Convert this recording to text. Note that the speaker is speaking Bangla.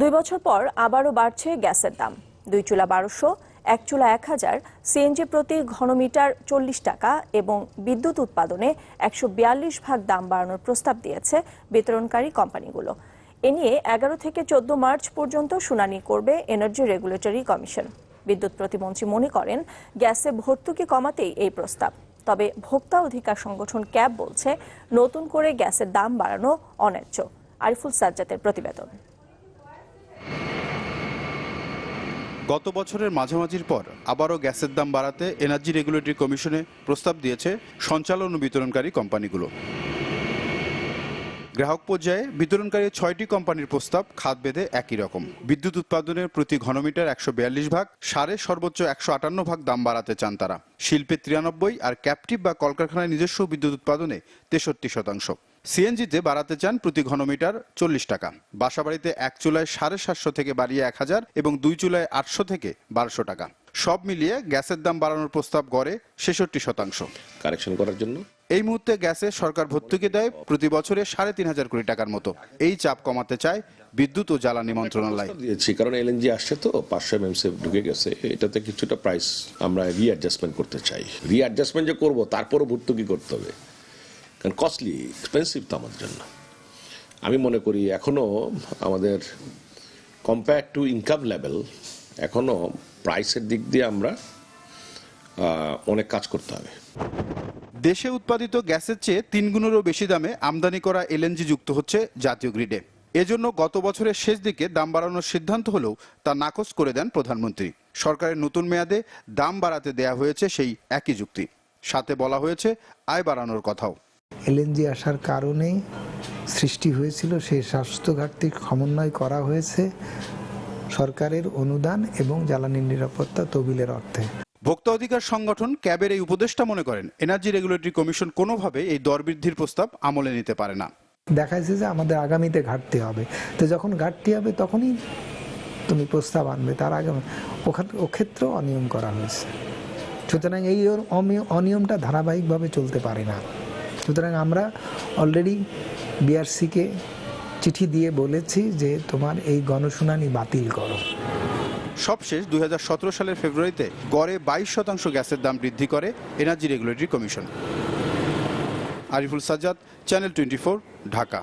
দুই বছর পর আবারও বাড়ছে গ্যাসের দাম। দুই চুলা বারোশো, এক চুলা এক হাজার, সিএনজি প্রতি ঘনমিটার চল্লিশ টাকা এবং বিদ্যুৎ উৎপাদনে একশো বিয়াল্লিশ ভাগ দাম বাড়ানোর প্রস্তাব দিয়েছে বিতরণকারী কোম্পানিগুলো। এ নিয়ে এগারো থেকে চোদ্দ মার্চ পর্যন্ত শুনানি করবে এনার্জি রেগুলেটরি কমিশন বিদ্যুৎ প্রতিমন্ত্রী মনে করেন, গ্যাসে ভর্তুকি কমাতেই এই প্রস্তাব। তবে ভোক্তা অধিকার সংগঠন ক্যাব বলছে, নতুন করে গ্যাসের দাম বাড়ানো অন্যায্য। আরিফুল সাজ্জাতের প্রতিবেদন। গত বছরের মাঝামাঝির পর আবারও গ্যাসের দাম বাড়াতে এনার্জি রেগুলেটরি কমিশনে প্রস্তাব দিয়েছে সঞ্চালন ও বিতরণকারী কোম্পানিগুলো। গ্রাহক পর্যায়ে বিতরণকারী ছয়টি কোম্পানির প্রস্তাব খাত বেঁধে একই রকম। বিদ্যুৎ উৎপাদনের প্রতি ঘনমিটার একশো বিয়াল্লিশ ভাগ, সারে সর্বোচ্চ একশো আটান্ন ভাগ দাম বাড়াতে চান তারা। শিল্পে তিরানব্বই আর ক্যাপটিভ বা কলকারখানায় নিজস্ব বিদ্যুৎ উৎপাদনে তেষট্টি শতাংশ। সিএনজিতে বাড়াতে চান প্রতি ঘনমিটার চল্লিশ টাকা। বাসাবাড়িতে এক চুলায় সাড়ে সাতশো থেকে বাড়িয়ে এক হাজার এবং দুই চুলায় আটশো থেকে বারোশো টাকা। সব মিলিয়ে গ্যাসের দাম বাড়ানোর প্রস্তাব গড়ে ছেষট্টি শতাংশ। কারেকশন করার জন্য? এই মুহূর্তে গ্যাসে সরকার ভর্তুকি দেয় প্রতি বছরে সাড়ে তিন হাজার কোটি টাকার মতো। এই চাপ কমাতে চায় বিদ্যুৎ ও জ্বালানি মন্ত্রণালয়। দিয়েছি কারণ এলএনজি আসছে তো পাঁচশো এমএমসি ঢুকে গেছে। এটাতে কিছুটা প্রাইস আমরা রিঅ্যাডজাস্টমেন্ট করতে চাই। রিঅ্যাডজাস্টমেন্ট যে করব তারপরও ভর্তুকি করতে হবে। কারণ কস্টলি এক্সপেন্সিভ তো আমাদের জন্য। আমি মনে করি এখনও আমাদের কম্পেয়ার টু ইনকাম লেভেল এখনও প্রাইসের দিক দিয়ে আমরা অনেক কাজ করতে হবে। দেশে উৎপাদিত গ্যাসের চেয়ে তিন গুণেরও বেশি দামে আমদানি করা এলএনজি যুক্ত হচ্ছে জাতীয় গ্রিডে। এজন্য গত বছরের শেষ দিকে দাম বাড়ানোর সিদ্ধান্ত হলেও তা নাকচ করে দেন প্রধানমন্ত্রী। সরকারের নতুন মেয়াদে দাম বাড়াতে দেয়া হয়েছে সেই একই যুক্তি। সাথে বলা হয়েছে আয় বাড়ানোর কথাও। এলএনজি আসার কারণে সৃষ্টি হয়েছিল সেই স্বাস্থ্য ঘাটতি সমন্বয় করা হয়েছে। সরকারের অনুদান এবং জ্বালানি নিরাপত্তা তহবিলের অর্থে। ভোক্তা অধিকার সংগঠন ক্যাবের এই উপদেষ্টা মনে করেন এনার্জি রেগুলেটরি কমিশন কোনোভাবে এই দর বৃদ্ধির প্রস্তাব আমলে নিতে পারে না। দেখাইছে যে আমাদের আগামীতে ঘাটতি হবে। তো যখন ঘাটতি হবে তখনই তুমি প্রস্তাব আনবে তার আগে ওখান- ও ক্ষেত্রেও অনিয়ম করা হয়েছে। সুতরাং এই অনিয়মটা ধারাবাহিকভাবে চলতে পারে না। সুতরাং আমরা অলরেডি বিআরসিকে চিঠি দিয়ে বলেছি যে তোমার এই গণশুনানি বাতিল করো। সবশেষ দুই হাজার সতেরো সালের ফেব্রুয়ারিতে গড়ে বাইশ শতাংশ গ্যাসের দাম বৃদ্ধি করে energy regulatory commission Ariful Sajjad channel twenty Dhaka